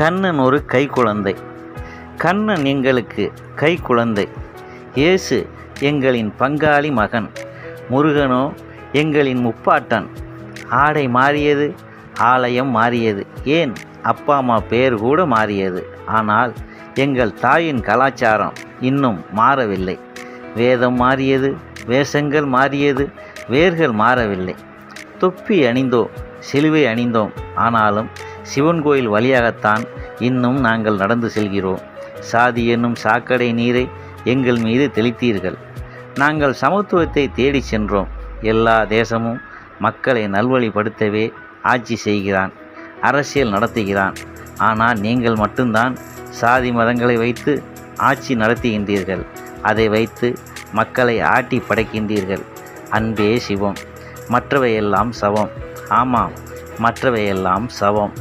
கண்ணன் ஒரு கை குழந்தை கண்ணன் எங்களுக்கு கை குழந்தை இயேசு எங்களின் பங்காளி மகன். முருகனோ எங்களின் முப்பாட்டன். ஆடை மாறியது ஆலயம் மாறியது. ஏன்? அப்பா அம்மா பேர் கூட மாறியது. ஆனால் எங்கள் தாயின் கலாச்சாரம் இன்னும் மாறவில்லை. வேதம் மாறியது வேஷங்கள் மாறியது வேர்கள் மாறவில்லை. தொப்பி அணிந்தோம் சிலுவை அணிந்தோம். ஆனாலும் சிவன் கோயில் வழியாகத்தான் இன்னும் நாங்கள் நடந்து செல்கிறோம். சாதி என்னும் சாக்கடை நீரை எங்கள் மீது தெளித்தீர்கள். நாங்கள் சமத்துவத்தை தேடி சென்றோம். எல்லா தேசமும் மக்களை நல்வழிப்படுத்தவே ஆட்சி செய்கிறான் அரசியல் நடத்துகிறான். ஆனால் நீங்கள் மட்டும்தான் சாதி மதங்களை வைத்து ஆட்சி நடத்துகின்றீர்கள். அதை வைத்து மக்களை ஆட்டி படைக்கின்றீர்கள். அன்பே சிவம் மற்றவையெல்லாம் சவம். ஆமாம் மற்றவையெல்லாம் சவம்.